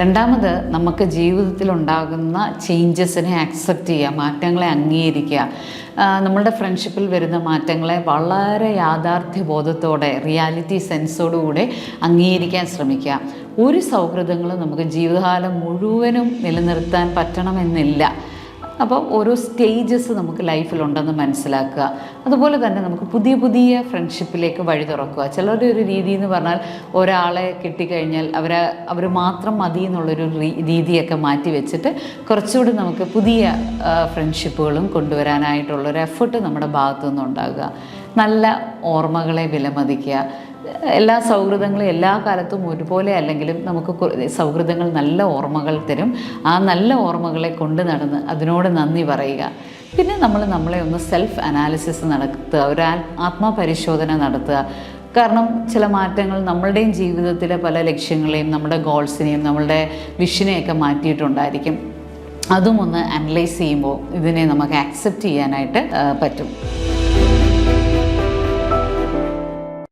രണ്ടാമത് നമുക്ക് ജീവിതത്തിൽ ഉണ്ടാകുന്ന ചേഞ്ചസിനെ അക്സെപ്റ്റ് ചെയ്യുക മാറ്റങ്ങളെ അംഗീകരിക്കുക. നമ്മളുടെ ഫ്രണ്ട്ഷിപ്പിൽ വരുന്ന മാറ്റങ്ങളെ വളരെ യാഥാർത്ഥ്യ ബോധത്തോടെ റിയാലിറ്റി സെൻസോടുകൂടെ അംഗീകരിക്കാൻ ശ്രമിക്കുക. ഒരു സൗഹൃദങ്ങളും നമുക്ക് ജീവിതകാലം മുഴുവനും നിലനിർത്താൻ പറ്റണമെന്നില്ല. അപ്പോൾ ഓരോ സ്റ്റേജസ് നമുക്ക് ലൈഫിലുണ്ടെന്ന് മനസ്സിലാക്കുക. അതുപോലെ തന്നെ നമുക്ക് പുതിയ പുതിയ ഫ്രണ്ട്ഷിപ്പിലേക്ക് വഴി തുറക്കുക. ചിലരുടെ ഒരു രീതി എന്ന് പറഞ്ഞാൽ ഒരാളെ കിട്ടിക്കഴിഞ്ഞാൽ അവരെ അവർ മാത്രം മതി എന്നുള്ളൊരു രീതിയൊക്കെ മാറ്റി വെച്ചിട്ട് കുറച്ചുകൂടി നമുക്ക് പുതിയ ഫ്രണ്ട്ഷിപ്പുകളും കൊണ്ടുവരാനായിട്ടുള്ളൊരു എഫേർട്ട് നമ്മുടെ ഭാഗത്തു നിന്നുണ്ടാകുക നല്ല ഓർമ്മകളെ വിലമതിക്കുക. എല്ലാ സൗഹൃദങ്ങളും എല്ലാ കാലത്തും ഒരുപോലെ അല്ലെങ്കിലും നമുക്ക് സൗഹൃദങ്ങൾ നല്ല ഓർമ്മകൾ തരും. ആ നല്ല ഓർമ്മകളെ കൊണ്ട് നടന്ന് അതിനോട് നന്ദി പറയുക. പിന്നെ നമ്മൾ നമ്മളെ ഒന്ന് സെൽഫ് അനാലിസിസ് നടത്തുക ഒരു ആത്മപരിശോധന നടത്തുക. കാരണം ചില മാറ്റങ്ങൾ നമ്മളുടെയും ജീവിതത്തിലെ പല ലക്ഷ്യങ്ങളെയും നമ്മുടെ ഗോൾസിനെയും നമ്മളുടെ വിഷനെയൊക്കെ മാറ്റിയിട്ടുണ്ടായിരിക്കും. അതും ഒന്ന് അനലൈസ് ചെയ്യുമ്പോൾ ഇതിനെ നമുക്ക് ആക്സെപ്റ്റ് ചെയ്യാനായിട്ട് പറ്റും.